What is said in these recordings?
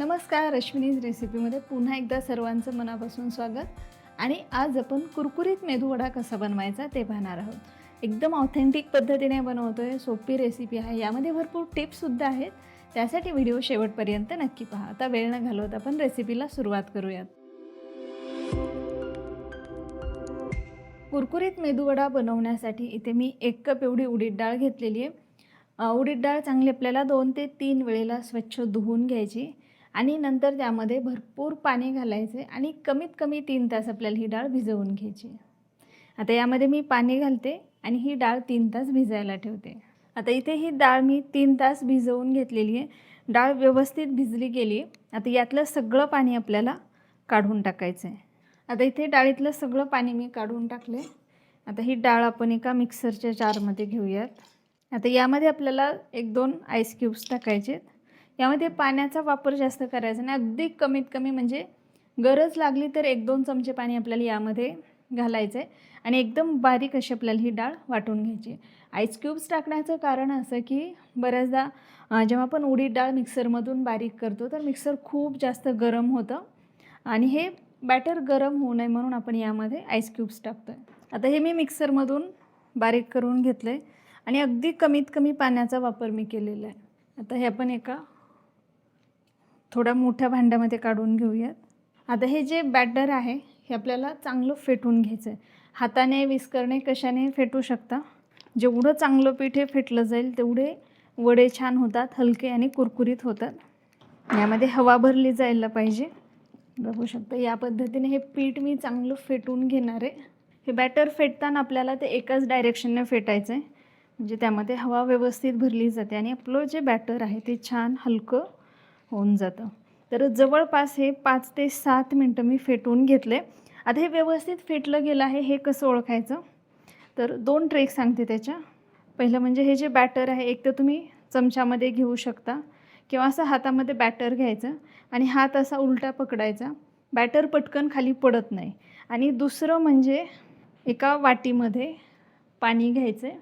नमस्कार अश्विनीज रेसिपीमध्ये पुन्हा एकदा सर्वांचं मनापासून स्वागत. आणि आज आपण कुरकुरीत मेदूवडा कसा बनवायचा ते पाहणार आहोत. एकदम ऑथेंटिक पद्धतीने बनवतो आहे सोपी रेसिपी आहे. यामध्ये भरपूर टिप्ससुद्धा आहेत. त्यासाठी व्हिडिओ शेवटपर्यंत नक्की पहा. आता वेळ न घालवत आपण रेसिपीला सुरुवात करूयात. कुरकुरीत मेदूवडा बनवण्यासाठी इथे मी एक कप एवढी उडीद डाळ घेतलेली आहे. उडीद डाळ चांगली आपल्याला दोन ते तीन वेळेला स्वच्छ धुवून घ्यायची. आणि नंतर त्यामध्ये भरपूर पाणी घालायचे आणि कमीत कमी तीन तास आपल्याला ही डाळ भिजवून घ्यायची. आता यामध्ये मी पाणी घालते आणि ही डाळ तीन तास भिजायला ठेवते. आता इथे ही डाळ मी तीन तास भिजवून घेतलेली आहे. डाळ व्यवस्थित भिजली गेली आता यातलं सगळं पाणी आपल्याला काढून टाकायचं आहे. आता इथे डाळीतलं सगळं पाणी मी काढून टाकले. आता ही डाळ आपण एका मिक्सरच्या जारमध्ये घेऊयात. आता यामध्ये आपल्याला एक दोन आईस क्यूब्स टाकायचे यामध्ये पाण्याचा वापर जास्त करायचा नाही. अगदी कमीत कमी म्हणजे गरज लागली तर एक दोन चमचे पाणी आपल्याला यामध्ये घालायचं आहे आणि एकदम बारीक अशी आपल्याला ही डाळ वाटून घ्यायची. आईस क्यूब्स टाकण्याचं कारण असं की बऱ्याचदा जेव्हा आपण उडीद डाळ मिक्सरमधून बारीक करतो तर मिक्सर खूप जास्त गरम होतं. आणि हे बॅटर गरम होऊ नये म्हणून आपण यामध्ये आईस क्यूब्स टाकतो आहे आता हे मी मिक्सरमधून बारीक करून घेतलं आहे आणि अगदी कमीत कमी पाण्याचा वापर मी केलेला आहे. आता हे आपण एका थोड्या मोठ्या भांड्यामध्ये काढून घेऊयात. आता हे जे बॅटर आहे हे आपल्याला चांगलं फेटून घ्यायचं आहे हाताने विस्करणे कशाने फेटू शकता? जेवढं चांगलं पीठ हे फेटलं जाईल तेवढे वडे छान होतात हलके आणि कुरकुरीत होतात. यामध्ये हवा भरली जायला पाहिजे. बघू शकता या पद्धतीने हे पीठ मी चांगलं फेटून घेणार आहे. हे बॅटर फेटताना आपल्याला ते एकाच डायरेक्शनने फेटायचं आहे म्हणजे त्यामध्ये हवा व्यवस्थित भरली जाते आणि आपलं जे बॅटर आहे ते छान हलकं होऊन जातं. तर जवळपास हे पाच ते सात मिनटं मी फेटून घेतले. आता हे व्यवस्थित फेटलं गेलं आहे हे कसं ओळखायचं? तर दोन ट्रेक सांगते त्याच्या. पहिलं म्हणजे हे जे बॅटर आहे एक तर तुम्ही चमच्यामध्ये घेऊ शकता किंवा असं हातामध्ये बॅटर घ्यायचं आणि हात असा उलटा पकडायचा. बॅटर पटकन खाली पडत नाही. आणि दुसरं म्हणजे एका वाटीमध्ये पाणी घ्यायचं आहे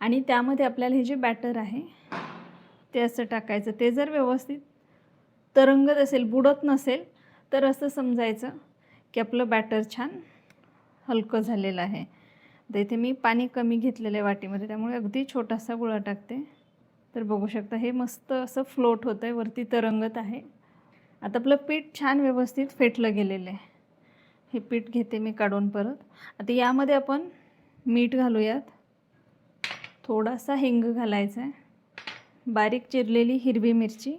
आणि त्यामध्ये आपल्याला हे जे बॅटर आहे ते असं टाकायचं. ते जर व्यवस्थित तरंगत असेल बुडत नसेल तर असं समजायचं की आपलं बॅटर छान हलकं झालेलं आहे. तर इथे मी पाणी कमी घेतलेलं आहे वाटीमध्ये त्यामुळे अगदी छोटासा गुळा टाकते. तर बघू शकता हे मस्त असं फ्लोट होतं आहे वरती तरंगत आहे. आता आपलं पीठ छान व्यवस्थित फेटलं गेलेलं आहे. हे पीठ घेते मी काढून परत. आता यामध्ये आपण मीठ घालूयात. थोडासा हिंग घालायचा आहे. बारीक चिरलेली हिरवी मिरची.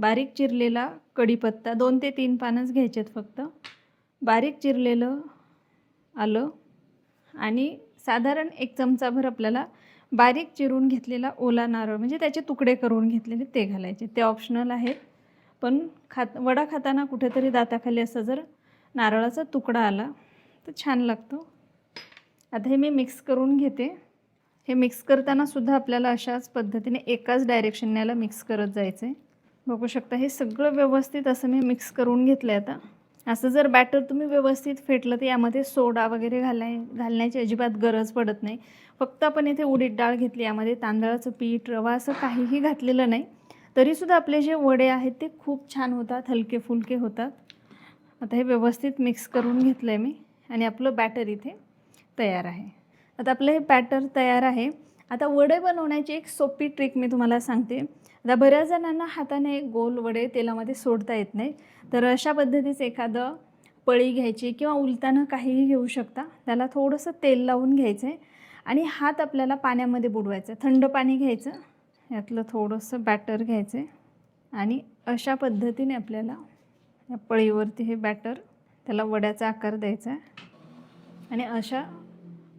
बारीक चिरलेला कढीपत्ता दोन ते तीन पानंच घ्यायचेत फक्त. बारीक चिरलेलं आलं आणि साधारण एक चमचाभर आपल्याला बारीक चिरून घेतलेला ओला नारळ म्हणजे त्याचे तुकडे करून घेतलेले ते घालायचे. ते ऑप्शनल आहेत पण खात वडा खाताना कुठेतरी दाताखाली असं जर नारळाचा तुकडा आला तर छान लागतो. आता हे मी मिक्स करून घेते. हे मिक्स करताना सुद्धा आपल्याला अशाच पद्धतीने एकाच डायरेक्शनने याला मिक्स करत जायचं आहे बघू शकता हे सगळं व्यवस्थित असं मी मिक्स करून घेतलं आहे आता. असं जर बॅटर तुम्ही व्यवस्थित फेटलं तर यामध्ये सोडा वगैरे घालाय घालण्याची अजिबात गरज पडत नाही. फक्त आपण इथे उडीद डाळ घेतली यामध्ये तांदळाचं पीठ रवा असं काहीही घातलेलं नाही. तरीसुद्धा आपले जे वडे आहेत ते खूप छान होतात हलके फुलके होतात. आता हे व्यवस्थित मिक्स करून घेतलं आहे मी आणि आपलं बॅटर इथे तयार आहे. आता आपलं हे बॅटर तयार आहे. आता वडे बनवण्याची एक सोपी ट्रिक मी तुम्हाला सांगते. आता बऱ्याच जणांना हाताने गोल वडे तेलामध्ये सोडता येत नाही. तर अशा पद्धतीचं एखादं पळी घ्यायची किंवा उलताना काहीही घेऊ शकता. त्याला थोडंसं तेल लावून घ्यायचं आहे आणि हात आपल्याला पाण्यामध्ये बुडवायचं थंड पाणी घ्यायचं. यातलं थोडंसं बॅटर घ्यायचं आहे आणि अशा पद्धतीने आपल्याला या पळीवरती हे बॅटर त्याला वड्याचा आकार द्यायचा आहे. आणि अशा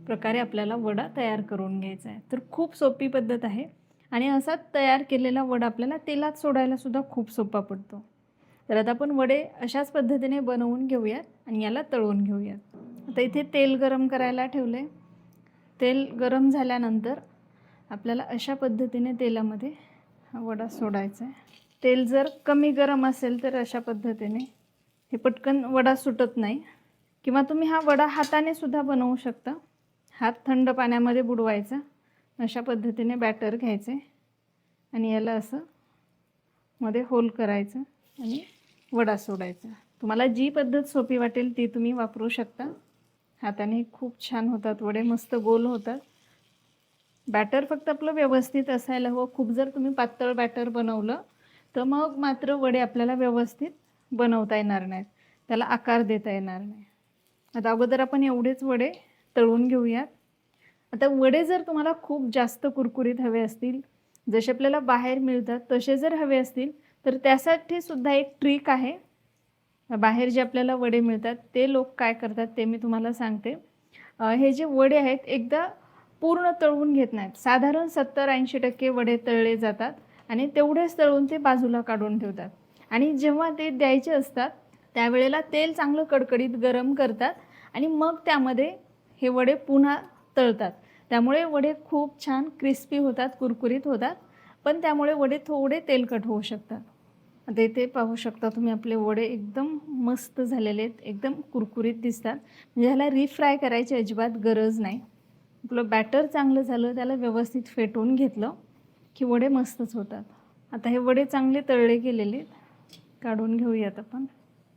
प्रकारे आपल्याला वडा तयार करून घ्यायचा आहे. तर खूप सोपी पद्धत आहे. आणि असा तयार केलेला वडा आपल्याला तेलात सोडायला सुद्धा खूप सोपा पडतो. तर आता आपण वडे अशाच पद्धतीने बनवून घेऊयात आणि याला तळून घेऊयात. आता इथे तेल गरम करायला ठेवले तेल गरम झाल्यानंतर आपल्याला अशा पद्धतीने तेलामध्ये हा वडा सोडायचा आहे. तेल जर कमी गरम असेल तर अशा पद्धतीने हे पटकन वडा सुटत नाही. किंवा तुम्ही हा वडा हाताने सुद्धा बनवू शकता. हात थंड पाण्यामध्ये बुडवायचा. अशा पद्धतीने बॅटर घ्यायचे. आणि याला असं मध्ये होल करायचं आणि वडा सोडायचा. तुम्हाला जी पद्धत सोपी वाटेल ती तुम्ही वापरू शकता. हाताने खूप छान होतात वडे मस्त गोल होतात. बॅटर फक्त आपलं व्यवस्थित असायला हवं. खूप जर तुम्ही पातळ बॅटर बनवलं तर मग मात्र वडे आपल्याला व्यवस्थित बनवता येणार नाहीत. त्याला आकार देता येणार नाही. आता अगोदर आपण एवढेच वडे तळून घेऊयात. आता वडे जर तुम्हाला खूप जास्त कुरकुरीत हवे असतील जसे आपल्याला बाहेर मिळतात तसे जर हवे असतील तर त्यासाठी सुद्धा एक ट्रिक आहे. बाहेर जे आपल्याला वडे मिळतात ते लोक काय करतात ते मी तुम्हाला सांगते. हे जे वडे आहेत एकदा पूर्ण तळवून घेत नाहीत. साधारण सत्तर ऐंशी टक्के वडे तळले जातात आणि तेवढेच तळून ते बाजूला काढून ठेवतात. आणि जेव्हा ते द्यायचे असतात त्यावेळेला तेल चांगलं कडकडीत गरम करतात आणि मग त्यामध्ये हे वडे पुन्हा तळतात. त्यामुळे वडे खूप छान क्रिस्पी होतात कुरकुरीत होतात. पण त्यामुळे वडे थोडे तेलकट होऊ शकतात. आता इथे पाहू शकता तुम्ही आपले वडे एकदम मस्त झालेले आहेत. एकदम कुरकुरीत दिसतात. म्हणजे ह्याला रिफ्राय करायची अजिबात गरज नाही. आपलं बॅटर चांगलं झालं त्याला व्यवस्थित फेटून घेतलं की वडे मस्तच होतात. आता हे वडे चांगले तळले गेलेले आहेत. काढून घेऊयात आपण.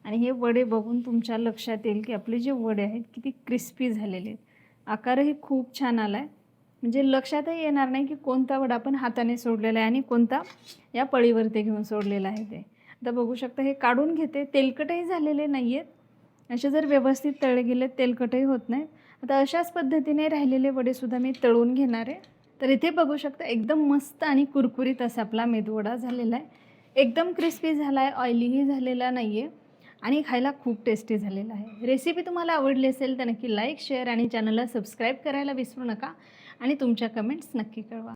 आणि हे वडे बघून तुमच्या लक्षात येईल की आपले जे वडे आहेत किती क्रिस्पी झालेले आहेत. आकारही खूप छान आला आहे म्हणजे लक्षातही येणार नाही की कोणता वडा आपण हाताने सोडलेला आहे आणि कोणता या पळीवरती घेऊन सोडलेला आहे ते. आता बघू शकता हे काढून घेते. तेलकटही झालेले नाही आहेत असे जर व्यवस्थित तळले गेले तेलकटही होत नाही. आता अशाच पद्धतीने राहिलेले वडेसुद्धा मी तळून घेणार आहे. तर इथे बघू शकता एकदम मस्त आणि कुरकुरीत असा आपला मेदवडा झालेला आहे. एकदम क्रिस्पी झाला आहे ऑइलीही झालेला नाही आहे आणि खायला खूप टेस्टी झालेला आहे. रेसिपी तुम्हाला आवडली असेल तर नक्की लाईक शेअर आणि चॅनलला सबस्क्राईब करायला विसरू नका. आणि तुमच्या कमेंट्स नक्की कळवा.